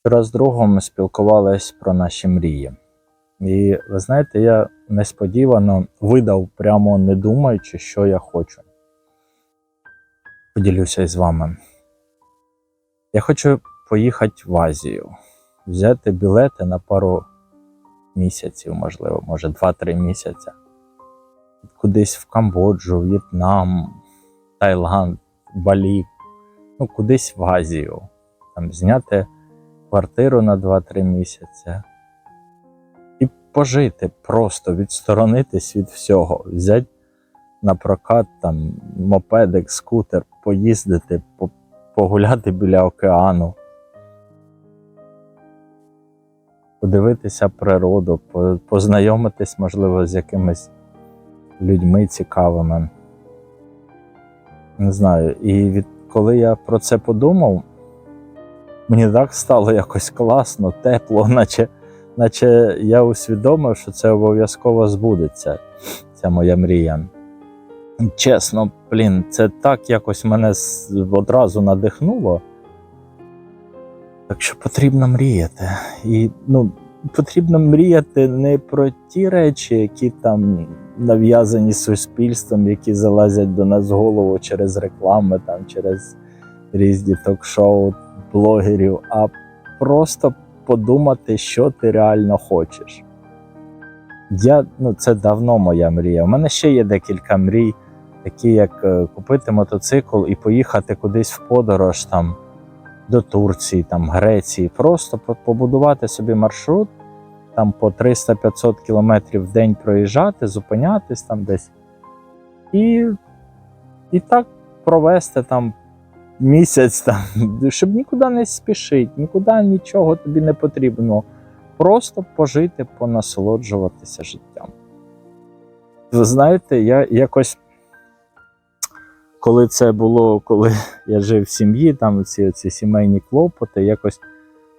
Вчора з другом спілкувались про наші мрії. І ви знаєте, я несподівано видав, прямо не думаючи, що я хочу. Поділюся із вами. Я хочу поїхати в Азію, взяти білети на пару місяців, можливо, може 2-3 місяці. Кудись в Камбоджу, В'єтнам, Таїланд, Балі, ну кудись в Азію. Там зняти квартиру на 2-3 місяці і пожити, просто відсторонитись від всього, взяти на прокат там мопедик, скутер, поїздити, погуляти біля океану, подивитися природу, познайомитись, можливо, з якимись людьми цікавими. Не знаю. І від коли я про це подумав, мені так стало якось класно, тепло, наче, наче я усвідомив, що це обов'язково збудеться, ця моя мрія. Чесно, блін, це так якось мене одразу надихнуло. Так що потрібно мріяти. І ну, потрібно мріяти не про ті речі, які там нав'язані суспільством, які залазять до нас в голову через реклами, там, через різні ток-шоу, блогерів, а просто подумати, що ти реально хочеш. Я, ну, це давно моя мрія. У мене ще є декілька мрій, такі як е, купити мотоцикл і поїхати кудись в подорож там, до Турції, там, Греції, просто побудувати собі маршрут, там по 300-500 кілометрів в день проїжджати, зупинятись там десь. І, і так провести там місяць, там, щоб нікуди не спішити, нікуди нічого тобі не потрібно. Просто пожити, понасолоджуватися життям. Ви знаєте, я якось, коли це було, коли я жив в сім'ї, там ці, ці сімейні клопоти, якось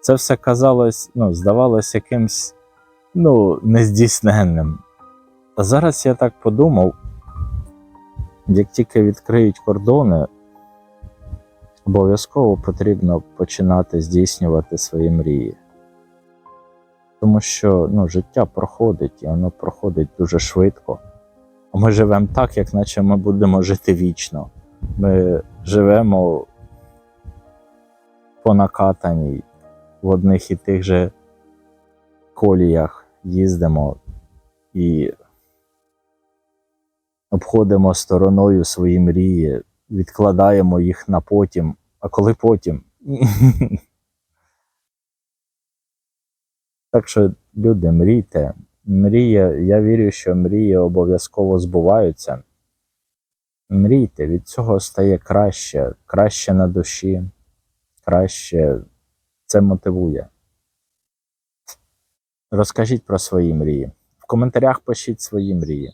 це все казалось, ну, здавалось якимсь ну, нездійсненним. А зараз я так подумав, як тільки відкриють кордони, обов'язково потрібно починати здійснювати свої мрії. Тому що ну, життя проходить, і воно проходить дуже швидко. А ми живемо так, як наче ми будемо жити вічно. Ми живемо по накатаній в одних і тих же коліях їздимо і обходимо стороною свої мрії, відкладаємо їх на потім. А коли потім? Так що, люди, мрійте. Мрія, я вірю, що мрії обов'язково збуваються. Мрійте, від цього стає краще, краще на душі, краще це мотивує. Розкажіть про свої мрії. В коментарях пишіть свої мрії.